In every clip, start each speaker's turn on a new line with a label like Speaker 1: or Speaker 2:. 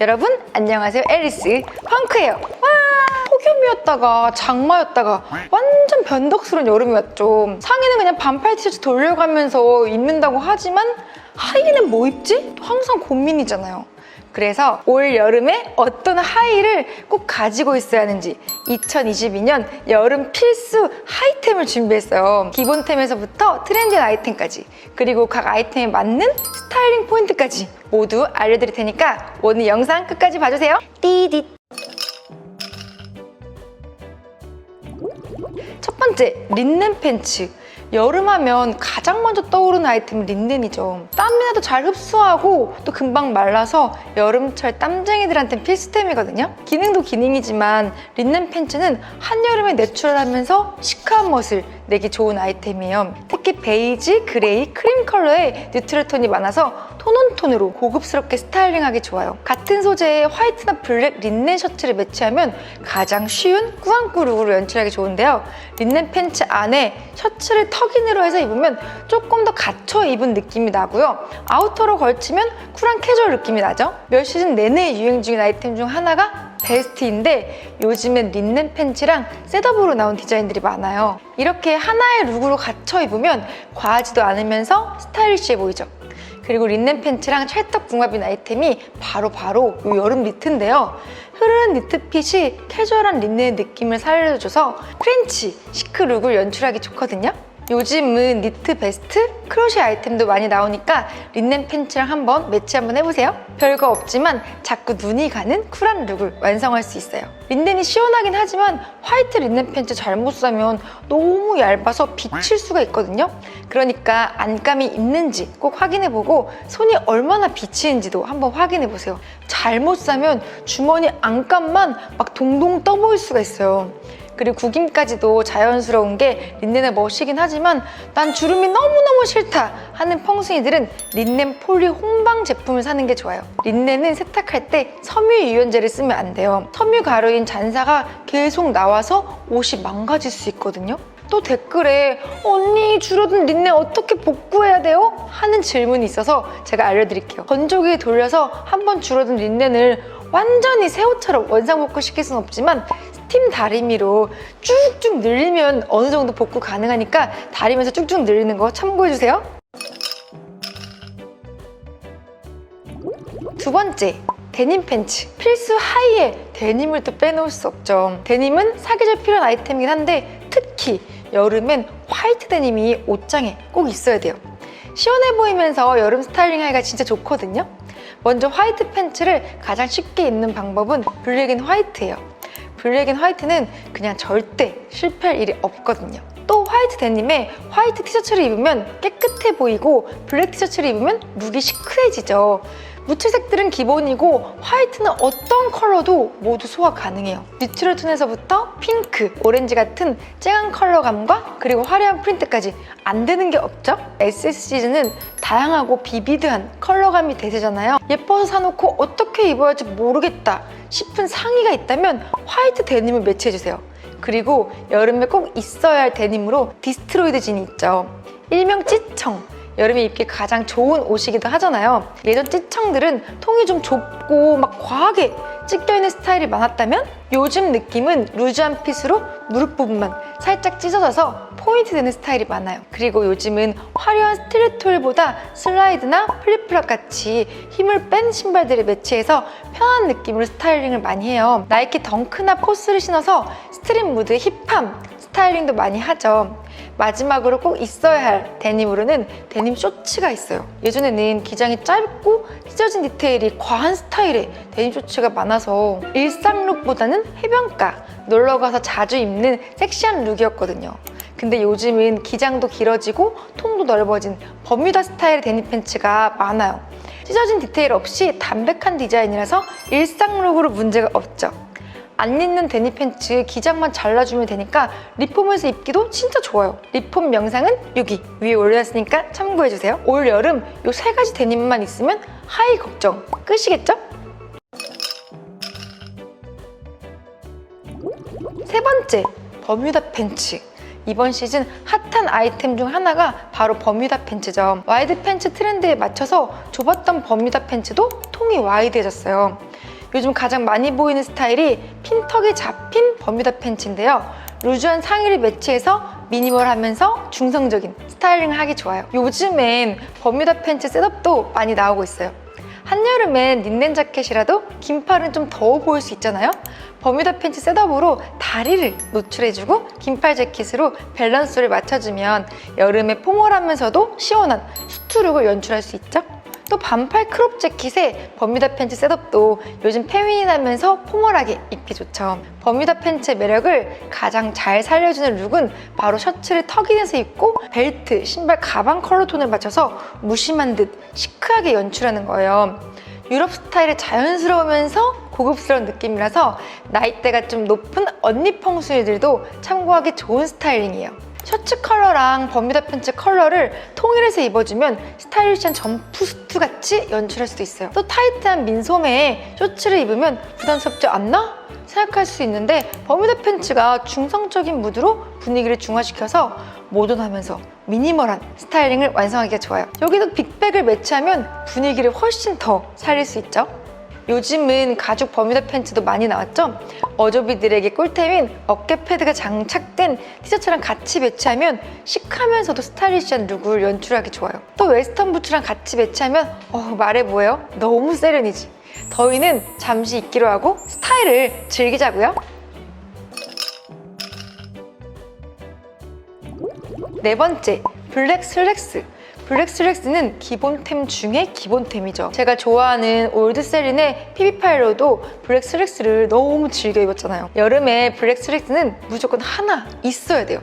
Speaker 1: 여러분 안녕하세요. 앨리스 펑크예요. 와 폭염이었다가 장마였다가 완전 변덕스러운 여름이 왔죠 상의는 그냥 반팔 티셔츠 돌려가면서 입는다고 하지만 하의는 뭐 입지? 또 항상 고민이잖아요 그래서 올 여름에 어떤 하의를 꼭 가지고 있어야 하는지 2022년 여름 필수 하이템을 준비했어요. 기본템에서부터 트렌디한 아이템까지 그리고 각 아이템에 맞는 스타일링 포인트까지 모두 알려드릴 테니까 오늘 영상 끝까지 봐주세요. 띠디 첫 번째 린넨 팬츠 여름하면 가장 먼저 떠오르는 아이템은 린넨이죠. 땀이나도 잘 흡수하고 또 금방 말라서 여름철 땀쟁이들한테는 필수템이거든요. 기능도 기능이지만 린넨 팬츠는 한여름에 내추럴하면서 시크한 멋을 내기 좋은 아이템이에요 특히 베이지, 그레이, 크림 컬러의 뉴트럴 톤이 많아서 톤온톤으로 고급스럽게 스타일링하기 좋아요 같은 소재의 화이트나 블랙 린넨 셔츠를 매치하면 가장 쉬운 꾸안꾸 룩으로 연출하기 좋은데요 린넨 팬츠 안에 셔츠를 턱인으로 해서 입으면 조금 더 갖춰 입은 느낌이 나고요. 아우터로 걸치면 쿨한 캐주얼 느낌이 나죠. 몇 시즌 내내 유행 중인 아이템 중 하나가 베스트인데 요즘엔 린넨 팬츠랑 셋업으로 나온 디자인들이 많아요. 이렇게 하나의 룩으로 갖춰 입으면 과하지도 않으면서 스타일리시해 보이죠. 그리고 린넨 팬츠랑 찰떡 궁합인 아이템이 바로바로 이 여름 니트인데요. 흐르는 니트핏이 캐주얼한 린넨의 느낌을 살려줘서 프렌치, 시크 룩을 연출하기 좋거든요. 요즘은 니트 베스트, 크로시 아이템도 많이 나오니까 린넨 팬츠랑 한번 매치 한번 해보세요. 별거 없지만 자꾸 눈이 가는 쿨한 룩을 완성할 수 있어요. 린넨이 시원하긴 하지만 화이트 린넨 팬츠 잘못 사면 너무 얇아서 비칠 수가 있거든요. 그러니까 안감이 있는지 꼭 확인해보고 손이 얼마나 비치는지도 한번 확인해보세요. 잘못 사면 주머니 안감만 막 동동 떠 보일 수가 있어요. 그리고 구김까지도 자연스러운 게 린넨의 멋이긴 하지만 난 주름이 너무너무 싫다 하는 펑숭이들은 린넨 폴리 홍방 제품을 사는 게 좋아요. 린넨은 세탁할 때 섬유 유연제를 쓰면 안 돼요. 섬유 가루인 잔사가 계속 나와서 옷이 망가질 수 있거든요. 또 댓글에 언니 줄어든 린넨 어떻게 복구해야 돼요? 하는 질문이 있어서 제가 알려드릴게요. 건조기에 돌려서 한번 줄어든 린넨을 완전히 새 옷처럼 원상복구 시킬 수는 없지만 스팀 다리미로 쭉쭉 늘리면 어느 정도 복구 가능하니까 다리면서 쭉쭉 늘리는 거 참고해주세요. 두 번째, 데님 팬츠. 필수 하이에 데님을 또 빼놓을 수 없죠. 데님은 사계절 필요한 아이템이긴 한데 특히 여름엔 화이트 데님이 옷장에 꼭 있어야 돼요. 시원해 보이면서 여름 스타일링 하기가 진짜 좋거든요. 먼저 화이트 팬츠를 가장 쉽게 입는 방법은 블랙 앤 화이트예요. 블랙 앤 화이트는 그냥 절대 실패할 일이 없거든요. 또 화이트 데님에 화이트 티셔츠를 입으면 깨끗해 보이고 블랙 티셔츠를 입으면 룩이 시크해지죠. 무채색들은 기본이고 화이트는 어떤 컬러도 모두 소화 가능해요. 뉴트럴 톤에서부터 핑크, 오렌지 같은 쨍한 컬러감과 그리고 화려한 프린트까지 안 되는 게 없죠? SS 시즌은 다양하고 비비드한 컬러감이 대세잖아요. 예뻐서 사놓고 어떻게 입어야 할지 모르겠다 싶은 상의가 있다면 화이트 데님을 매치해주세요. 그리고 여름에 꼭 있어야 할 데님으로 디스트로이드 진이 있죠. 일명 찌청. 여름에 입기 가장 좋은 옷이기도 하잖아요. 예전 찌청들은 통이 좀 좁고 막 과하게 찢겨있는 스타일이 많았다면 요즘 느낌은 루즈한 핏으로 무릎 부분만 살짝 찢어져서 포인트 되는 스타일이 많아요. 그리고 요즘은 화려한 스트레토일보다 슬라이드나 플립플랍 같이 힘을 뺀 신발들을 매치해서 편한 느낌으로 스타일링을 많이 해요. 나이키 덩크나 포스를 신어서 스트릿 무드 힙함 스타일링도 많이 하죠. 마지막으로 꼭 있어야 할 데님으로는 데님 쇼츠가 있어요. 예전에는 기장이 짧고 찢어진 디테일이 과한 스타일의 데님 쇼츠가 많아서 일상 룩보다는 해변가, 놀러 가서 자주 입는 섹시한 룩이었거든요. 근데 요즘은 기장도 길어지고 통도 넓어진 버뮤다 스타일의 데님 팬츠가 많아요. 찢어진 디테일 없이 담백한 디자인이라서 일상 룩으로 문제가 없죠. 안 입는 데니 팬츠 기장만 잘라주면 되니까 리폼해서 입기도 진짜 좋아요. 리폼 영상은 여기 위에 올려놨으니까 참고해주세요. 올 여름 이 세 가지 데님만 있으면 하이 걱정 끝이겠죠? 세 번째, 버뮤다 팬츠. 이번 시즌 핫한 아이템 중 하나가 바로 버뮤다 팬츠죠. 와이드 팬츠 트렌드에 맞춰서 좁았던 버뮤다 팬츠도 통이 와이드해졌어요. 요즘 가장 많이 보이는 스타일이 핀턱이 잡힌 버뮤다 팬츠인데요. 루즈한 상의를 매치해서 미니멀하면서 중성적인 스타일링을 하기 좋아요. 요즘엔 버뮤다 팬츠 셋업도 많이 나오고 있어요. 한여름엔 린넨 자켓이라도 긴 팔은 좀 더워 보일 수 있잖아요. 버뮤다 팬츠 셋업으로 다리를 노출해주고 긴팔 재킷으로 밸런스를 맞춰주면 여름에 포멀하면서도 시원한 수트룩을 연출할 수 있죠. 또 반팔 크롭 재킷에 버뮤다 팬츠 셋업도 요즘 페미닌하면서 포멀하게 입기 좋죠. 버뮤다 팬츠의 매력을 가장 잘 살려주는 룩은 바로 셔츠를 턱인해서 입고 벨트, 신발, 가방 컬러 톤을 맞춰서 무심한 듯 시크하게 연출하는 거예요. 유럽 스타일의 자연스러우면서 고급스러운 느낌이라서 나이대가 좀 높은 언니 펑수이들도 참고하기 좋은 스타일링이에요. 셔츠 컬러랑 버뮤다 팬츠 컬러를 통일해서 입어주면 스타일리시한 점프수트 같이 연출할 수도 있어요. 또 타이트한 민소매에 셔츠를 입으면 부담스럽지 않나? 생각할 수 있는데 버뮤다 팬츠가 중성적인 무드로 분위기를 중화시켜서 모던하면서 미니멀한 스타일링을 완성하기가 좋아요. 여기도 빅백을 매치하면 분위기를 훨씬 더 살릴 수 있죠. 요즘은 가죽 버뮤다 팬츠도 많이 나왔죠? 어조비들에게 꿀템인 어깨 패드가 장착된 티셔츠랑 같이 매치하면 시크하면서도 스타일리시한 룩을 연출하기 좋아요. 또 웨스턴 부츠랑 같이 매치하면 어, 말해 뭐예요? 너무 세련이지. 더위는 잠시 입기로 하고 스타일을 즐기자고요. 네 번째, 블랙 슬랙스. 블랙 슬랙스는 기본템 중에 기본템이죠. 제가 좋아하는 올드셀린의 PB8로도 블랙 슬랙스를 너무 즐겨 입었잖아요. 여름에 블랙 슬랙스는 무조건 하나 있어야 돼요.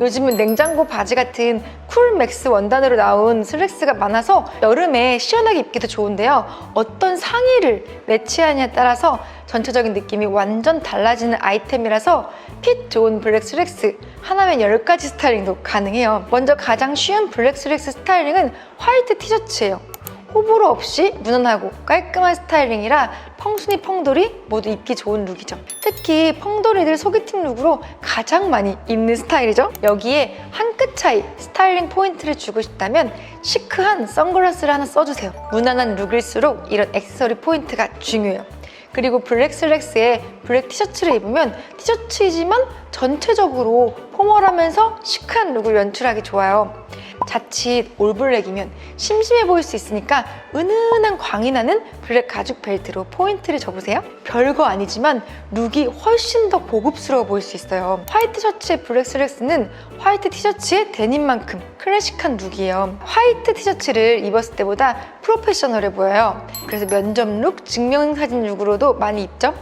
Speaker 1: 요즘은 냉장고 바지 같은 쿨맥스 원단으로 나온 슬랙스가 많아서 여름에 시원하게 입기도 좋은데요. 어떤 상의를 매치하냐에 따라서 전체적인 느낌이 완전 달라지는 아이템이라서 핏 좋은 블랙 슬랙스 하나면 10가지 스타일링도 가능해요. 먼저 가장 쉬운 블랙 슬랙스 스타일링은 화이트 티셔츠예요. 호불호 없이 무난하고 깔끔한 스타일링이라 펑순이 펑돌이 모두 입기 좋은 룩이죠. 특히 펑돌이들 소개팅 룩으로 가장 많이 입는 스타일이죠. 여기에 한 끗 차이 스타일링 포인트를 주고 싶다면 시크한 선글라스를 하나 써주세요. 무난한 룩일수록 이런 액세서리 포인트가 중요해요. 그리고 블랙 슬랙스에 블랙 티셔츠를 입으면 티셔츠이지만 전체적으로 포멀하면서 시크한 룩을 연출하기 좋아요. 자칫 올블랙이면 심심해 보일 수 있으니까 은은한 광이 나는 블랙 가죽 벨트로 포인트를 접으세요. 별거 아니지만 룩이 훨씬 더 고급스러워 보일 수 있어요. 화이트 셔츠의 블랙 슬랙스는 화이트 티셔츠의 데님만큼 클래식한 룩이에요. 화이트 티셔츠를 입었을 때보다 프로페셔널해 보여요. 그래서 면접 룩, 증명사진 룩으로도 많이 입죠.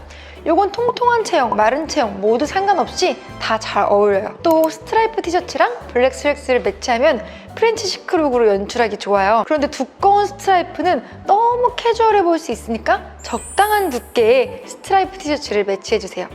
Speaker 1: 요건 통통한 체형, 마른 체형 모두 상관없이 다 잘 어울려요. 또 스트라이프 티셔츠랑 블랙 슬랙스를 매치하면 프렌치 시크룩으로 연출하기 좋아요. 그런데 두꺼운 스트라이프는 너무 캐주얼해 보일 수 있으니까 적당한 두께의 스트라이프 티셔츠를 매치해주세요.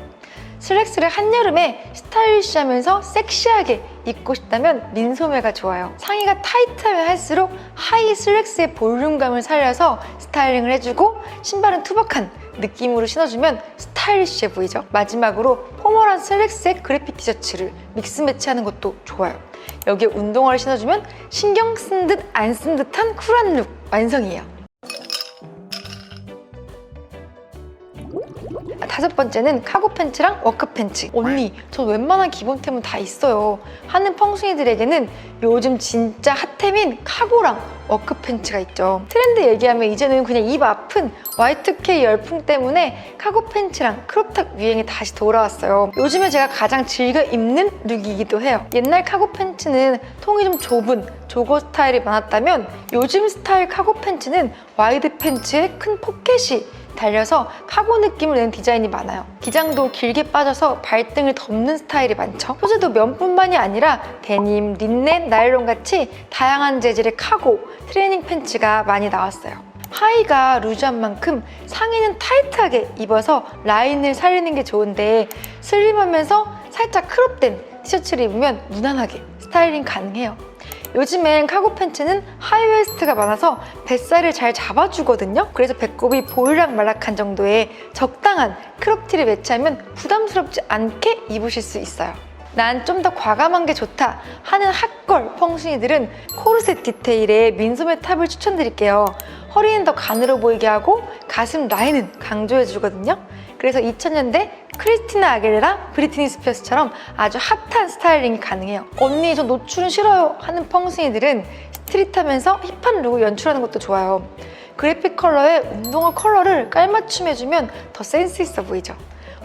Speaker 1: 슬랙스를 한여름에 스타일리시하면서 섹시하게 입고 싶다면 민소매가 좋아요. 상의가 타이트하면 할수록 하이 슬랙스의 볼륨감을 살려서 스타일링을 해주고 신발은 투박한 느낌으로 신어주면 스타일리시해 보이죠? 마지막으로 포멀한 슬랙스의 그래픽 티셔츠를 믹스 매치하는 것도 좋아요. 여기에 운동화를 신어주면 신경 쓴 듯 안 쓴 듯한 쿨한 룩 완성이에요. 아, 다섯 번째는 카고 팬츠랑 워크 팬츠. 언니, 전 웬만한 기본템은 다 있어요. 하는 펑순이들에게는 요즘 진짜 핫템인 카고랑 워크 팬츠가 있죠. 트렌드 얘기하면 이제는 그냥 입 아픈 Y2K 열풍 때문에 카고 팬츠랑 크롭탑 유행이 다시 돌아왔어요. 요즘에 제가 가장 즐겨 입는 룩이기도 해요. 옛날 카고 팬츠는 통이 좀 좁은 조거 스타일이 많았다면 요즘 스타일 카고 팬츠는 와이드 팬츠에 큰 포켓이 달려서 카고 느낌을 내는 디자인이 많아요. 기장도 길게 빠져서 발등을 덮는 스타일이 많죠. 소재도 면뿐만이 아니라 데님, 린넨, 나일론 같이 다양한 재질의 카고, 트레이닝 팬츠가 많이 나왔어요. 하의가 루즈한 만큼 상의는 타이트하게 입어서 라인을 살리는 게 좋은데 슬림하면서 살짝 크롭된 티셔츠를 입으면 무난하게 스타일링 가능해요. 요즘엔 카고 팬츠는 하이웨스트가 많아서 뱃살을 잘 잡아주거든요. 그래서 배꼽이 보일락 말락한 정도의 적당한 크롭티를 매치하면 부담스럽지 않게 입으실 수 있어요. 난 좀 더 과감한 게 좋다 하는 핫걸 펑순이들은 코르셋 디테일의 민소매 탑을 추천드릴게요. 허리는 더 가늘어 보이게 하고 가슴 라인은 강조해주거든요. 그래서 2000년대 크리스티나 아길레라, 브리트니 스피어스처럼 아주 핫한 스타일링이 가능해요. 언니 저 노출은 싫어요 하는 펑승이들은 스트릿하면서 힙한 룩을 연출하는 것도 좋아요. 그래픽 컬러에 운동화 컬러를 깔맞춤해주면 더 센스 있어 보이죠.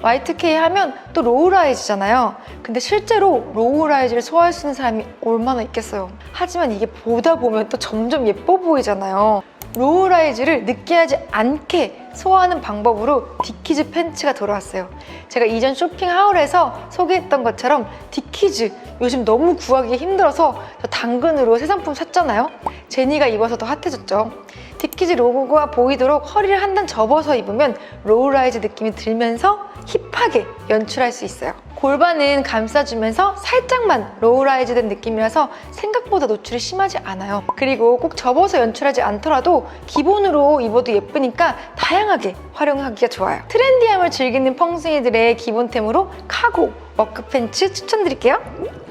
Speaker 1: Y2K 하면 또 로우라이즈잖아요. 근데 실제로 로우라이즈를 소화할 수 있는 사람이 얼마나 있겠어요. 하지만 이게 보다 보면 또 점점 예뻐 보이잖아요. 로우라이즈를 느끼하지 않게 소화하는 방법으로 디키즈 팬츠가 돌아왔어요. 제가 이전 쇼핑 하울에서 소개했던 것처럼 디키즈 요즘 너무 구하기 힘들어서 저 당근으로 새 상품 샀잖아요. 제니가 입어서 더 핫해졌죠. 디키즈 로고가 보이도록 허리를 한 단 접어서 입으면 로우라이즈 느낌이 들면서 힙하게 연출할 수 있어요. 골반은 감싸주면서 살짝만 로우라이즈 된 느낌이라서 생각보다 노출이 심하지 않아요. 그리고 꼭 접어서 연출하지 않더라도 기본으로 입어도 예쁘니까 다양하게 활용하기가 좋아요. 트렌디함을 즐기는 펑승이들의 기본템으로 카고 워크 팬츠 추천드릴게요.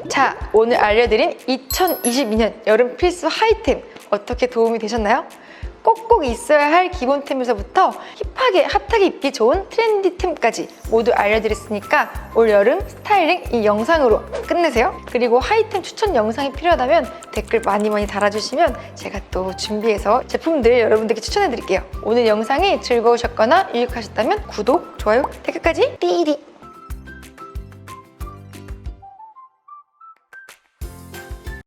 Speaker 1: 자, 오늘 알려드린 2022년 여름 필수 하이템 어떻게 도움이 되셨나요? 꼭꼭 있어야 할 기본 템에서부터 힙하게 핫하게 입기 좋은 트렌디 템까지 모두 알려드렸으니까 올 여름 스타일링 이 영상으로 끝내세요. 그리고 하이템 추천 영상이 필요하다면 댓글 많이 많이 달아주시면 제가 또 준비해서 제품들 여러분들께 추천해드릴게요. 오늘 영상이 즐거우셨거나 유익하셨다면 구독, 좋아요, 댓글까지 띠리